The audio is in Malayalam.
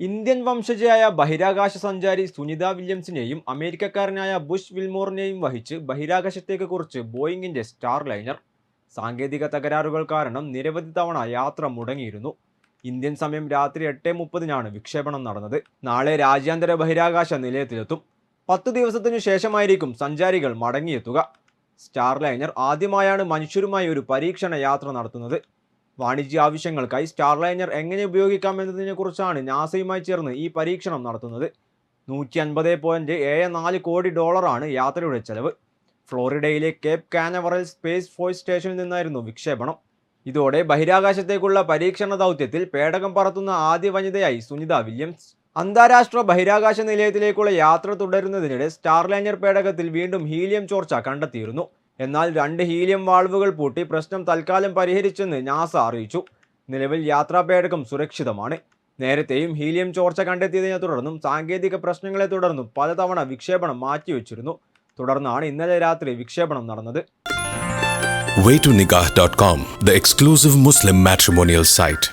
ഇന്ത്യൻ വംശജയായ ബഹിരാകാശ സഞ്ചാരി സുനിത വില്യംസിനെയും അമേരിക്കക്കാരനായ ബുഷ് വിൽമോറിനെയും വഹിച്ച് ബഹിരാകാശത്തേക്ക് കുറിച്ച് ബോയിങ്ങിന്റെ സ്റ്റാർ ലൈനർ. സാങ്കേതിക തകരാറുകൾ കാരണം നിരവധി തവണ യാത്ര മുടങ്ങിയിരുന്നു. ഇന്ത്യൻ സമയം രാത്രി എട്ട് മുപ്പതിനാണ് വിക്ഷേപണം നടന്നത്. നാളെ രാജ്യാന്തര ബഹിരാകാശ നിലയത്തിലെത്തും. പത്ത് ദിവസത്തിനു ശേഷമായിരിക്കും സഞ്ചാരികൾ മടങ്ങിയെത്തുക. സ്റ്റാർ ലൈനർ ആദ്യമായാണ് മനുഷ്യരുമായി ഒരു പരീക്ഷണ യാത്ര നടത്തുന്നത്. വാണിജ്യ ആവശ്യങ്ങൾക്കായി സ്റ്റാർലൈനർ എങ്ങനെ ഉപയോഗിക്കാം എന്നതിനെക്കുറിച്ചാണ് നാസയുമായി ചേർന്ന് ഈ പരീക്ഷണം നടത്തുന്നത്. നൂറ്റി അൻപത് പോയിന്റ് ഏഴ് നാല് കോടി ഡോളറാണ് യാത്രയുടെ ചെലവ്. ഫ്ലോറിഡയിലെ കേപ്പ് കാനവറൽ സ്പേസ് ഫോഴ്സ് സ്റ്റേഷനിൽ നിന്നായിരുന്നു വിക്ഷേപണം. ഇതോടെ ബഹിരാകാശത്തേക്കുള്ള പരീക്ഷണ ദൗത്യത്തിൽ പേടകം പറത്തുന്ന ആദ്യ വനിതയായി സുനിത വില്യംസ്. അന്താരാഷ്ട്ര ബഹിരാകാശ നിലയത്തിലേക്കുള്ള യാത്ര തുടരുന്നതിനിടെ സ്റ്റാർലൈനർ പേടകത്തിൽ വീണ്ടും ഹീലിയം ചോർച്ച കണ്ടെത്തിയിരുന്നു. എന്നാൽ രണ്ട് ഹീലിയം വാൾവുകൾ പൂട്ടി പ്രശ്നം തൽക്കാലം പരിഹരിച്ചെന്ന് നാസ അറിയിച്ചു. നിലവിൽ യാത്രാ പേടകം സുരക്ഷിതമാണ്. നേരത്തെയും ഹീലിയം ചോർച്ച കണ്ടെത്തിയതിനെ തുടർന്നും സാങ്കേതിക പ്രശ്നങ്ങളെ തുടർന്നും പലതവണ വിക്ഷേപണം മാറ്റിവെച്ചിരുന്നു. തുടർന്നാണ് ഇന്നലെ രാത്രി വിക്ഷേപണം നടന്നത്. Waytonikah.com, the exclusive Muslim matrimonial site.